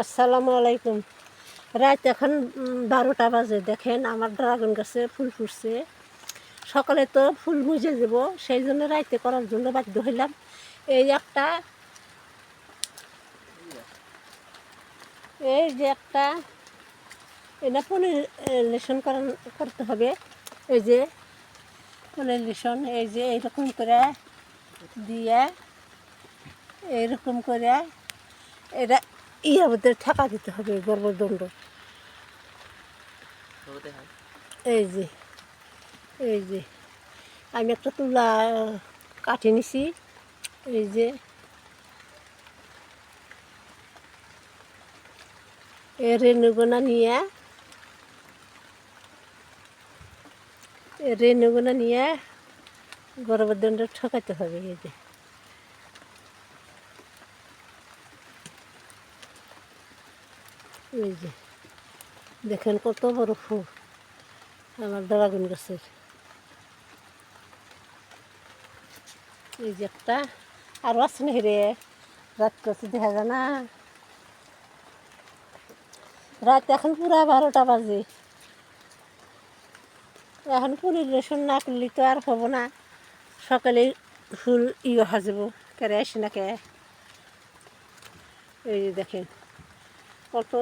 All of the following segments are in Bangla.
আসসালামু আলাইকুম। রাত এখন বারোটা বাজে, দেখেন আমার ড্রাগন গাছে ফুল ফুটছে। সকালে তো ফুল মুজে যাব সেই জন্য রাইতে করার জন্য বাধ্য হইলাম। এই একটা, এই যে একটা এটা পলিলেশন করতে হবে। এই যে পলিলেশন এই যে এইরকম করে দিয়ে, এইরকম করে এটা মধ্যে ঠেকা দিতে হবে গর্ভদণ্ড। এই যে এই যে আমি একটা তুলা কাঠি নিছি এই যে এ রেণুগুনা নিয়ে রেণুগুনা নিয়ে গর্ভদণ্ড ঠকাতে হবে এই যে। এই যে, দেখেন কত বড় ফুল, আমার ড্রাগন গাছের। এই যে একটা আরও আছে না রে? রাত করতে দেখা যায় না। রাত এখন পুরা বারোটা বাজে। এখন পরিবেশন না করলে তো আর হব না। সকালে ফুল ইয়ে হাজব কেরে আসে না কে? এই দেখেন। কত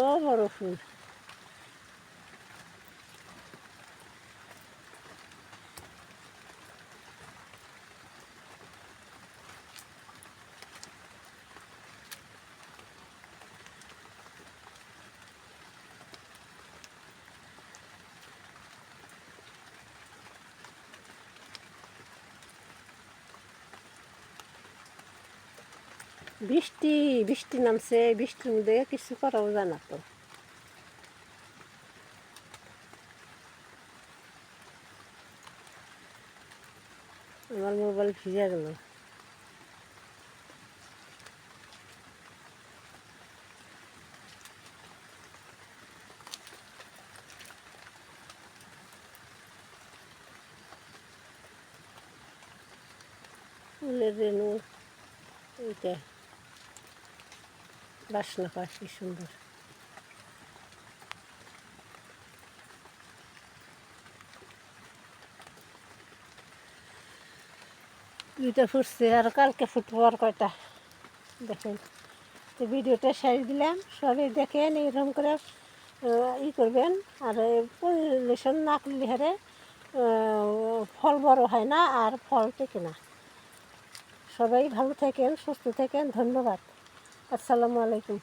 বৃষ্টি বৃষ্টি নামছে, বৃষ্টির মধ্যে কিছু করাও যায় না তো। আমার মোবাইল ভিজে গেল। ফুলের রেণু, এইটা। বাসনা পায় কি সুন্দর দুইটা ফুটছে আর কালকে ফুটবো আর কয়টা দেখেন তো ভিডিওটা সারি দিলাম সবাই দেখেন এরকম করে ই করবেন আর পরিবেশন না করলে হারে ফল বড় হয় না আর ফল টেকে না সবাই ভালো থাকেন সুস্থ থাকেন ধন্যবাদ আসসালামু আলাইকুম।